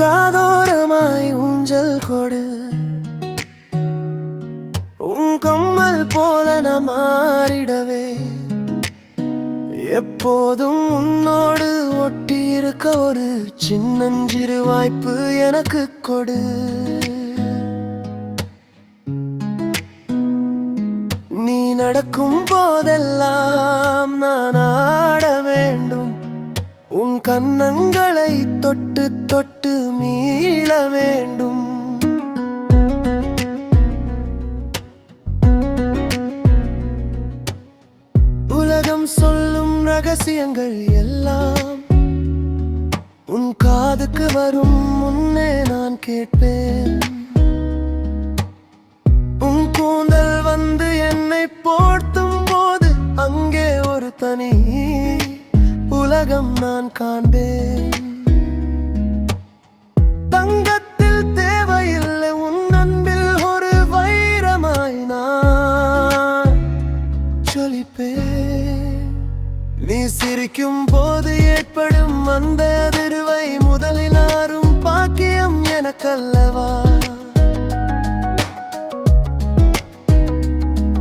காதோரமாய் ஊஞ்சல் கொடு. உன் கம்மல் போல நான் மாறிடவே. எப்போதும் உன்னோடு ஒட்டி ஒரு சின்னஞ்சிறு வாய்ப்பு எனக்கு கொடு. நீ நடக்கும் போதெல்லாம் நான் ஆட வேண்டும். உன் கன்னங்களை தொட்டு தொட்டு மீள வேண்டும். உலகம் சொல்லும் ரகசியங்கள் எல்லாம் உன் காதுக்கு வரும் முன்னே நான் கேட்பேன். உன் கூந்தல் வந்து என்னை போர்த்தும் போது அங்கே ஒரு தனி உலகம் நான் காண நீ சிரிக்கும் போது ஏற்படும் அந்த அதிர்வை முதலில் ஆறும் பாக்கியம் எனக்கல்லவா?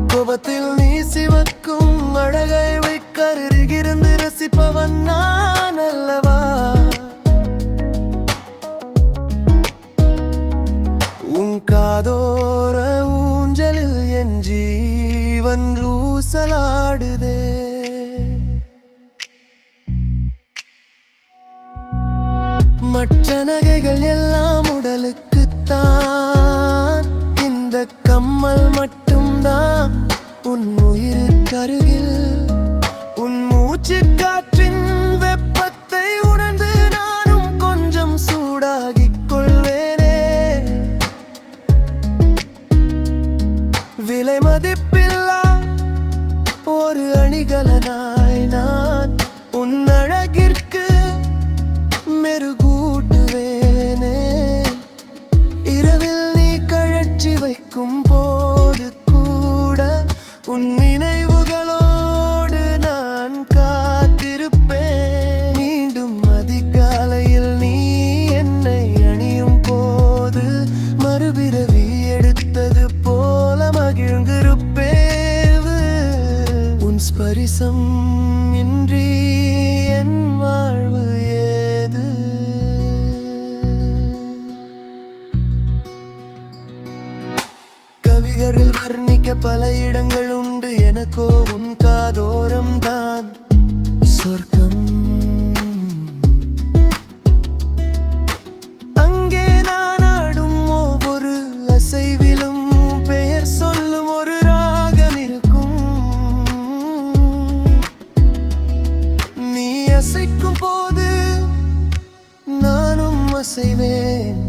கோபத்தில் நீ சிவக்கும் அழகை வைக்கருகிருந்து ரசிப்பவன் நான் அல்லவா? உன் காதோர ஊஞ்சலில் என் ஜீவன் ரூசலாடுதே மற்ற நகைகள் எல்லாம் உடலுக்குத்தான். இந்த கம்மல் மட்டும்தான் உன் உயிர் கருகில் உன் மூச்சு காற்றின் வெப்பத்தை உணர்ந்து நானும் கொஞ்சம் சூடாகிக் கொள்வேனே. விலை மதிப்பில்லா ஒரு அணிகலனாய் நான் உன் அழகிற்கு மெருகு கழற்றி வைக்கும் போது கூட உன் நினைவுகளோ வர்ணிக்க பல இடங்கள் உண்டு. எனக்கோ உன் காதோரம் தான். சொர்க்கம். அங்கே நான் ஆடும் ஒவ்வொரு அசைவிலும் பெயர் சொல்லும் ஒரு ராகம் இருக்கும். நீ அசைக்கும் போது நானும் அசைவேன்.